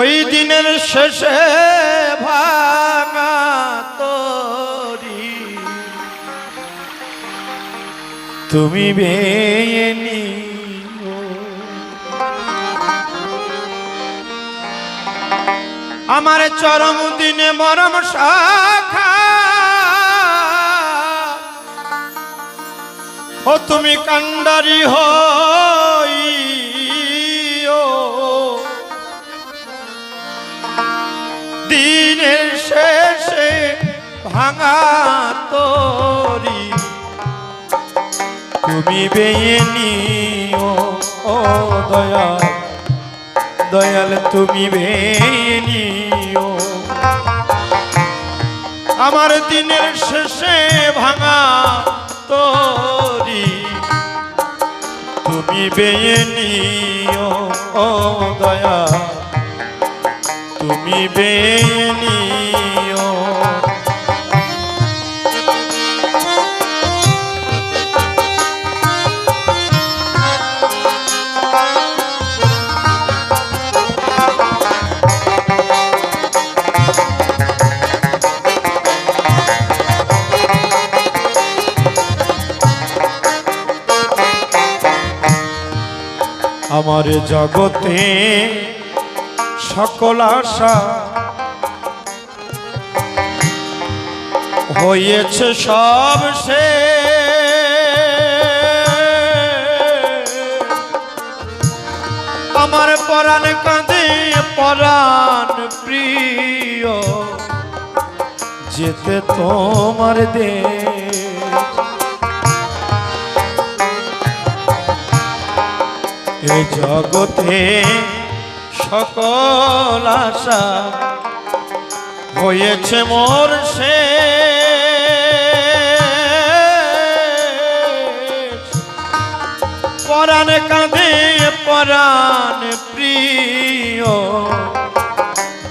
ওই দিনের শেষে ভাঙা তরি। তুমি বেনি আমার চরম দিনে মরম শাখা। ও তুমি কান্ডারি হই ভাঙা তুমি বেয়ে ও দয়াল। দয়াল, তুমি বেয়ে আমার দিনের শেষে ভাঙা তরি। তুমি বেয়ে ও দয়া তুমি বেনিও আমার জগতে সকল আশা হয়েছে সব সে আমার পরাণ কাঁদে, পরাণ প্রিয়। যেতে তোমার দেশ এ জগতে সকল আশা হয়েছে মোর সে। পরাণ কাঁদে, পরাণ প্রিয়।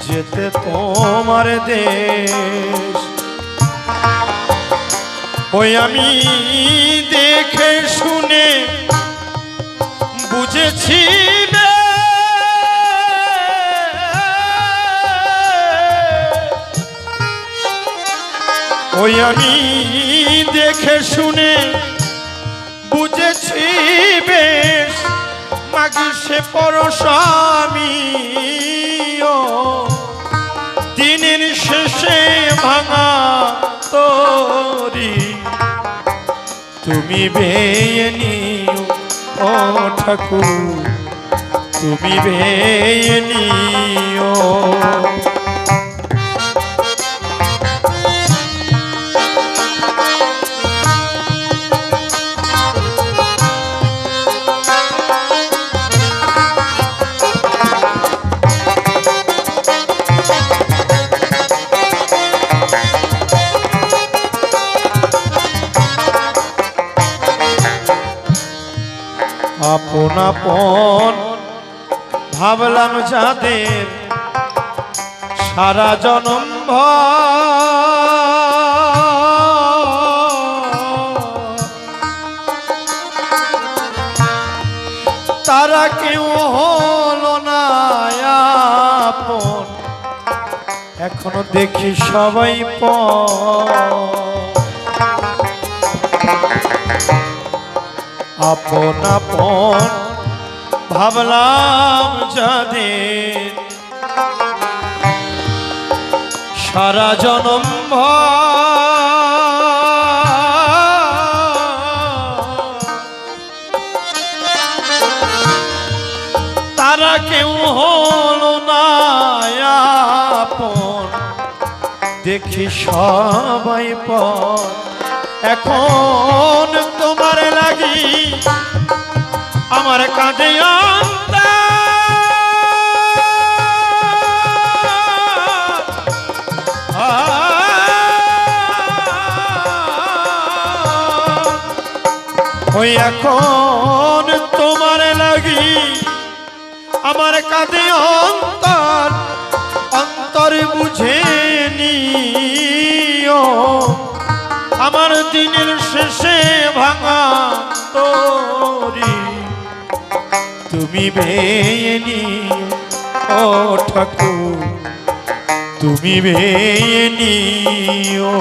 যেতে তোমার দেশ। ওই আমি দেখে শুনে বুঝেছি। ওই আমি দেখে শুনে বুঝেছি বেশ, মাগি সে পরশামি দিনের শেষে ভাঙা তরি তুমি বেয়ে নিও ও ঠাকুর তুমি নিও। আপন আপন ভাবলাম যাদের সারা জনম তারা কেউ হলো না আপন। এখনও দেখি সবাই পর। আপন আপন ভাবলাম যাদের সারা জনম তারা কেউ হলো না দেখি সবাই পর। এখন তোমার আমার কাঁধে ওই এখন তোমার লাগি আমার কাঁধে অন্তর অন্তর বুঝে নিও। আমার দিনের শেষে ভাঙা তরি। তুমি বেয়ে নিও ও ও ঠাকুর। তুমি বেয়ে নিও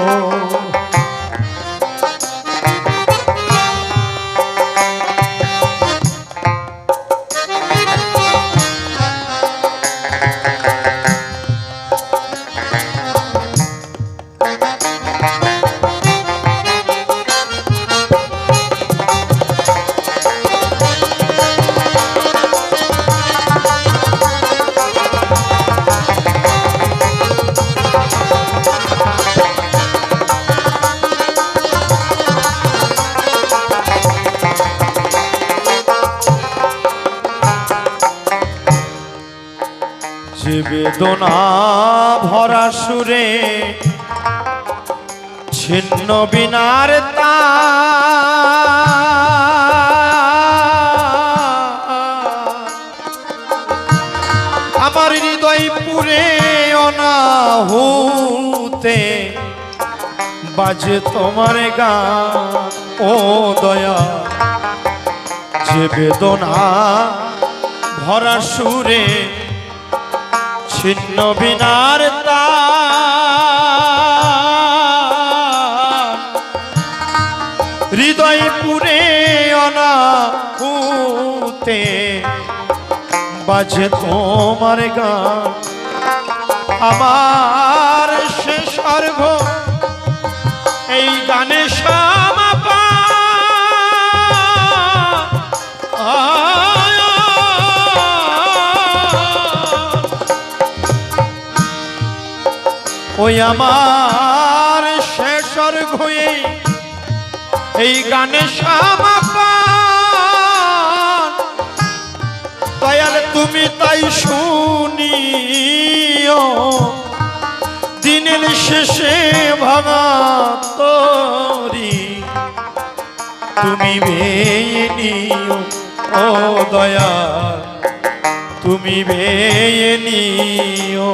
যে বেদনা ভরা সুরে ছিন্ন বিনার তা। আমার হৃদয় পুরে অনাহুতে বাজে তোমার গান, ও দয়া। যে বেদনা ভরা সুরে ছিন্ন বিনার হৃদয় পুরে অনাহুতে বাজে তোমার গান। আমার সে সর্ব এই গানে সমাপা ওই আমার শেষর ঘুয়ে এই গানে সমাপান দয়াল, তুমি তাই শুনিও। দিনের শেষে ভাঙা তুমি বেয়ে নিও, ও দয়া তুমি বেয়ে নিও।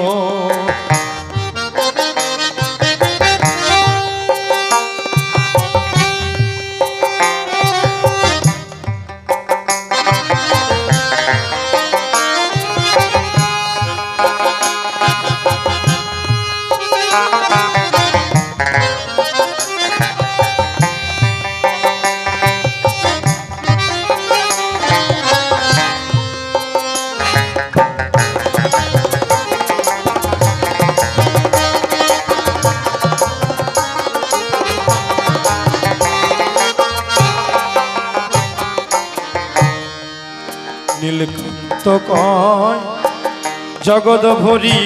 নীলকান্ত কয়, জগৎ ভরি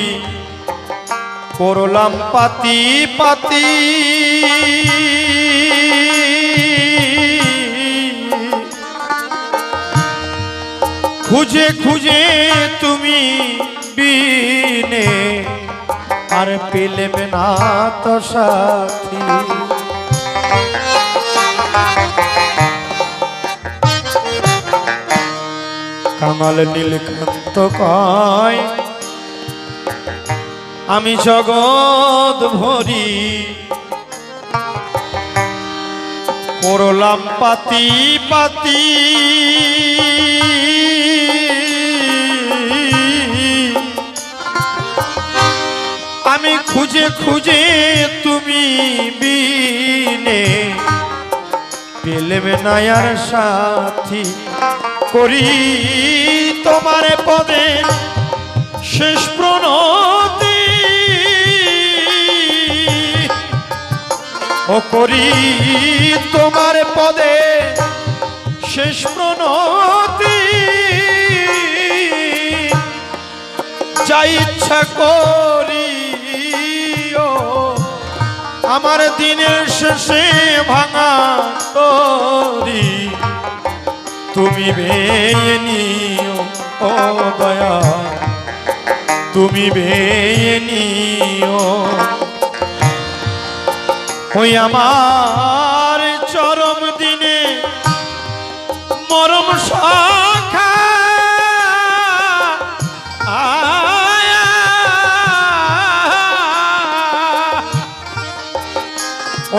করলাম পাতি পাতি। খুঁজে খুঁজে তুমি বিনে, আর পেলেম না তো সাথী। কামাল নীলকান্ত কয়, আমি জগৎ ভরি, করলাম পাতি পাতি। আমি খুঁজে খুঁজে তুমি বিনে, পেলেম নায়ার সাথী করি তোমার পদে শেষ প্রণতি। ও করি তোমার পদে শেষ প্রণতি। যা ইচ্ছা করি আমার দিনের শেষে ভাঙা তরি তুমি বেয়ে নিও, ও দয়া তুমি বেয়ে নিও ওই আমার চরম দিনে মরম।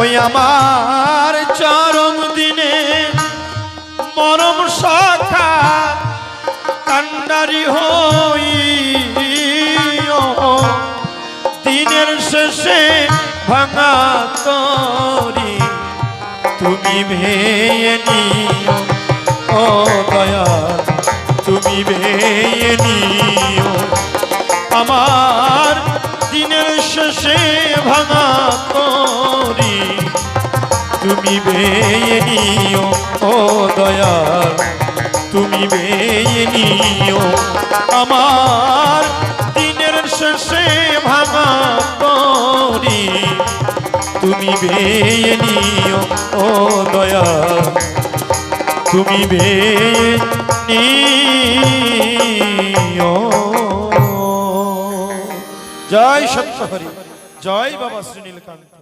ওই আমার চরম দিনে পরম সখা, কান্ডারি হই দিনের শেষে ভাঙা করি তুমি ভেয়ে নিও। ও দয়া, তুমি ভেয়ে নিও। আমার দিনের শেষে ভাঙা করি বেয়ে নিও, ও দয়া তুমি বেয়ে নিও। আমার দিনের শেষে ভাঙা তরি তুমি বেয়ে নিও, ও দয়া তুমি বেয়ে নিও। জয় সত্য জয় বাবা শ্রীনীলকান্ত।